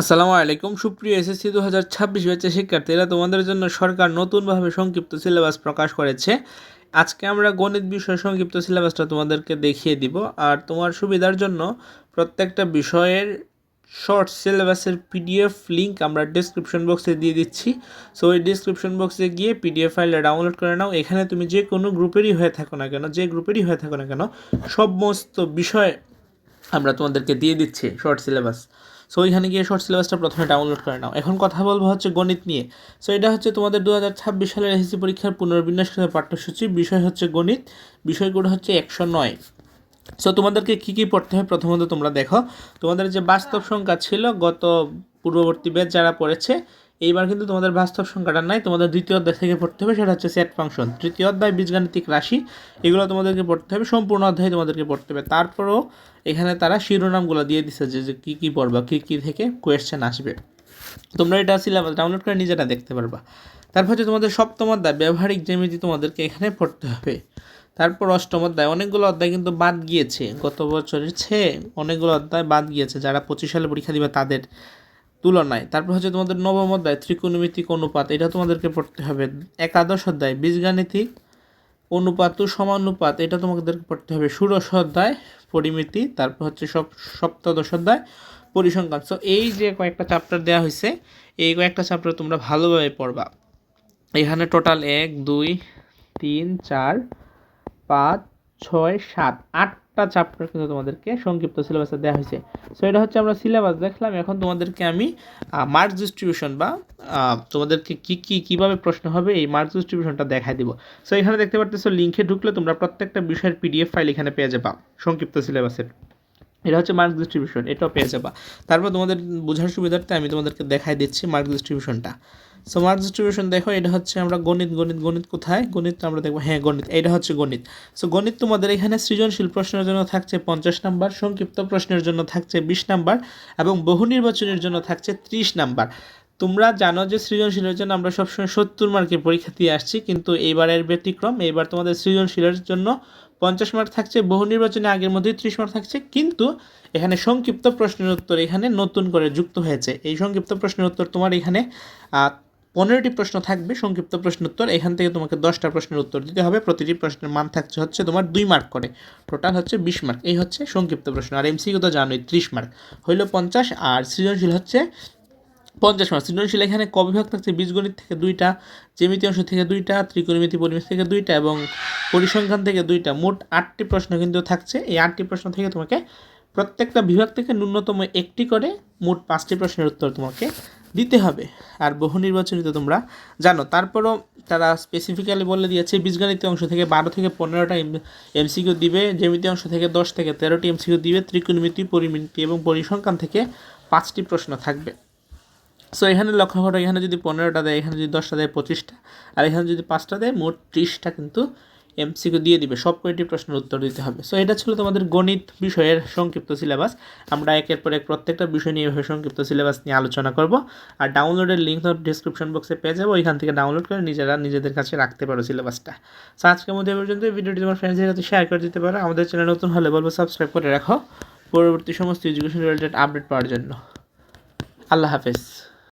আসসালামু আলাইকুম। সুপ্রিয় এসএসসি দু হাজার ছাব্বিশ ব্যাচের শিক্ষার্থীরা, তোমাদের জন্য সরকার নতুনভাবে সংক্ষিপ্ত সিলেবাস প্রকাশ করেছে। আজকে আমরা গণিত বিষয় সংক্ষিপ্ত সিলেবাসটা তোমাদেরকে দেখিয়ে দিব। আর তোমার সুবিধার জন্য প্রত্যেকটা বিষয়ের শর্ট সিলেবাসের পিডিএফ লিঙ্ক আমরা ডিসক্রিপশন বক্সে দিয়ে দিচ্ছি। সো ওই ডিসক্রিপশন বক্সে গিয়ে পিডিএফ ফাইলটা ডাউনলোড করে নাও। এখানে তুমি যে কোনো গ্রুপেরই হয়ে থাকো না কেন, যে গ্রুপেরই হয়ে থাকো না কেন, সমস্ত বিষয় আমরা তোমাদেরকে দিয়ে দিচ্ছি শর্ট সিলেবাস। সো ওইখানে গিয়ে শর্ট সিলেবাসটা প্রথমে ডাউনলোড করে নাও। এখন কথা বলব হচ্ছে গণিত নিয়ে। সো এটা হচ্ছে তোমাদের দু হাজার ছাব্বিশ সালের এসএসসি পরীক্ষার পুনর্বিন্যাস পাঠ্যসূচি। বিষয় হচ্ছে গণিত। বিষয়গুলো হচ্ছে একশো নয়। সো তোমাদেরকে কী কী পড়তে হয় প্রথমত তোমরা দেখো। তোমাদের যে বাস্তব সংখ্যা ছিল গত পূর্ববর্তী বেদ যারা পড়েছে এইবার কিন্তু তোমাদের বাস্তব সংখ্যাটা নাই, তোমাদের দ্বিতীয় অধ্যায় থেকে পড়তে হবে, সেটা হচ্ছে সেট ফাংশন তৃতীয় অধ্যায় বীজগাণিতিক রাশি, এগুলো তোমাদেরকে পড়তে হবে, সম্পূর্ণ অধ্যায় তোমাদেরকে পড়তে হবে। তারপরেও এখানে তারা শিরোনামগুলো দিয়ে দিচ্ছে যে যে কী কী পড়বা, কী কী থেকে কোয়েশ্চেন আসবে। তোমরা এটা সিলেবাস ডাউনলোড করে নিজেরা দেখতে পারবা। তারপর হচ্ছে তোমাদের সপ্তম অধ্যায়, ব্যবহারিক জ্যামিতি তোমাদেরকে এখানে পড়তে হবে। তারপর অষ্টম অধ্যায়, অনেকগুলো অধ্যায় কিন্তু বাদ গিয়েছে। গত বছরের ছে অনেকগুলো অধ্যায় বাদ গিয়েছে, যারা পঁচিশ সালে পরীক্ষা দিবে তাদের। তুলনায়। তারপর হচ্ছে তোমাদের নবম অধ্যায়, ত্রিকোণমিতিক অনুপাত, এটা তোমাদেরকে পড়তে হবে। একাদশ অধ্যায়, বীজগাণিতিক অনুপাত ও সমানুপাত এটা তোমাদেরকে পড়তে হবে। ষোড়শ অধ্যায়, পরিমিতি, তারপর হচ্ছে সব সপ্তদশ অধ্যায়, পরিসংখ্যান। সো এই যে কয়েকটা চ্যাপ্টার দেওয়া হয়েছে, এই কয়েকটা চ্যাপ্টার তোমরা ভালোভাবে পড়বা। এখানে টোটাল এক, দুই, তিন, চার, পাঁচ ছয়, সাত, আটটা চ্যাপ্টার কিন্তু তোমাদেরকে সংক্ষিপ্ত সিলেবাসে দেওয়া হয়েছে। সো এটা হচ্ছে আমরা সিলেবাস দেখলাম। এখন তোমাদেরকে আমি মার্কস ডিস্ট্রিবিউশন বা তোমাদেরকে কী কী, কীভাবে প্রশ্ন হবে এই মার্কস ডিস্ট্রিবিউশনটা দেখাই দিব। সো এখানে দেখতে পারতেছো, লিঙ্কে ঢুকলে তোমরা প্রত্যেকটা বিষয়ের পিডিএফ ফাইল এখানে পেয়ে যাবা, সংক্ষিপ্ত সিলেবাসের এটা হচ্ছে মার্কস ডিস্ট্রিবিউশন এটাও পেয়ে যাবা। তারপর তোমাদের বোঝার সুবিধার্থে আমি তোমাদেরকে দেখাই দিচ্ছি মার্কস ডিস্ট্রিবিউশনটা সো মার্কস ডিস্ট্রিবিউশন দেখো, এটা হচ্ছে আমরা গণিত গণিত গণিত কোথায়? গণিত আমরা দেখব হ্যাঁ গণিত, এটা হচ্ছে গণিত। সো গণিত তোমাদের এখানে সৃজনশীল প্রশ্নের জন্য থাকছে পঞ্চাশ নাম্বার, সংক্ষিপ্ত প্রশ্নের জন্য থাকছে বিশ নাম্বার, এবং বহু নির্বাচনের জন্য থাকছে ত্রিশ নাম্বার। তোমরা জানো যে সৃজনশীলের জন্য আমরা সবসময় সত্তর মার্কের পরীক্ষা দিয়ে আসছি, কিন্তু এইবারের ব্যতিক্রম, এইবার তোমাদের সৃজনশীলের জন্য পঞ্চাশ মার্ক থাকছে, বহু নির্বাচনে আগের মধ্যেই ত্রিশ মার্ক থাকছে, কিন্তু এখানে সংক্ষিপ্ত প্রশ্নের উত্তর এখানে নতুন করে যুক্ত হয়েছে। এই সংক্ষিপ্ত প্রশ্নের উত্তর তোমার এখানে পনেরোটি প্রশ্ন থাকবে, সংক্ষিপ্ত প্রশ্ন উত্তর, এখান থেকে তোমাকে দশটা প্রশ্নের উত্তর দিতে হবে, প্রতিটি প্রশ্নের মান থাকছে হচ্ছে তোমার দুই মার্ক করে টোটাল হচ্ছে বিশ মার্ক এই হচ্ছে সংক্ষিপ্ত প্রশ্ন, আর এমসিকিউ তো জানোই, ত্রিশ মার্ক হইল পঞ্চাশ, আর সৃজনশীল হচ্ছে পঞ্চাশ মার্ক সৃজনশীল এখানে ক বিভাগ থাকছে, বীজগণিত থেকে দুইটা, জ্যামিতি অংশ থেকে দুইটা, ত্রিকোণমিতি পরিমিতি থেকে দুইটা, এবং পরিসংখ্যান থেকে দুইটা, মোট আটটি প্রশ্ন কিন্তু থাকছে, এই আটটি প্রশ্ন থেকে তোমাকে প্রত্যেকটা বিভাগ থেকে ন্যূনতম একটি করে মোট পাঁচটি প্রশ্নের উত্তর তোমাকে দিতে হবে। আর বহু নির্বাচনী তো তোমরা জানো। তারপরও তারা স্পেসিফিক্যালি বলে দিয়েছে বীজগণিত অংশ থেকে বারো থেকে পনেরোটা এমসিকিউ দিবে, জ্যামিতি অংশ থেকে দশ থেকে তেরোটি এমসিকিউ দিবে, ত্রিকোণমিতি, পরিমিতি এবং পরিসংখ্যান থেকে পাঁচটি প্রশ্ন থাকবে। সো এখানে লক্ষ্য করো, এখানে যদি পনেরোটা দেয়, এখানে যদি দশটা দেয়, পঁচিশটা। আর এখানে যদি পাঁচটা দেয়, মোট ত্রিশটা কিন্তু এমসিকিউ দিয়ে দিবে, সব কয়টি প্রশ্নের উত্তর দিতে হবে। সো এটা ছিল তোমাদের গণিত বিষয়ের সংক্ষিপ্ত সিলেবাস আমরা একের পর এক প্রত্যেকটা বিষয় নিয়ে এভাবে সংক্ষিপ্ত সিলেবাস নিয়ে আলোচনা করব। আর ডাউনলোডের লিঙ্ক ডিসক্রিপশন বক্সে পেয়ে যাব, ওইখান থেকে ডাউনলোড করে নিজেরা নিজেদের কাছে রাখতে পারো সিলেবাসটা সো আজকের মধ্যে পর্যন্ত। ভিডিওটি তোমার ফ্রেন্ডসদের কাছে শেয়ার করে দিতে পারো। আমাদের চ্যানেল নতুন হলে বলব সাবস্ক্রাইব করে রাখো। পরবর্তী সমস্ত এডুকেশন রিলেটেড আপডেট পাওয়ার জন্য। আল্লাহ হাফেজ।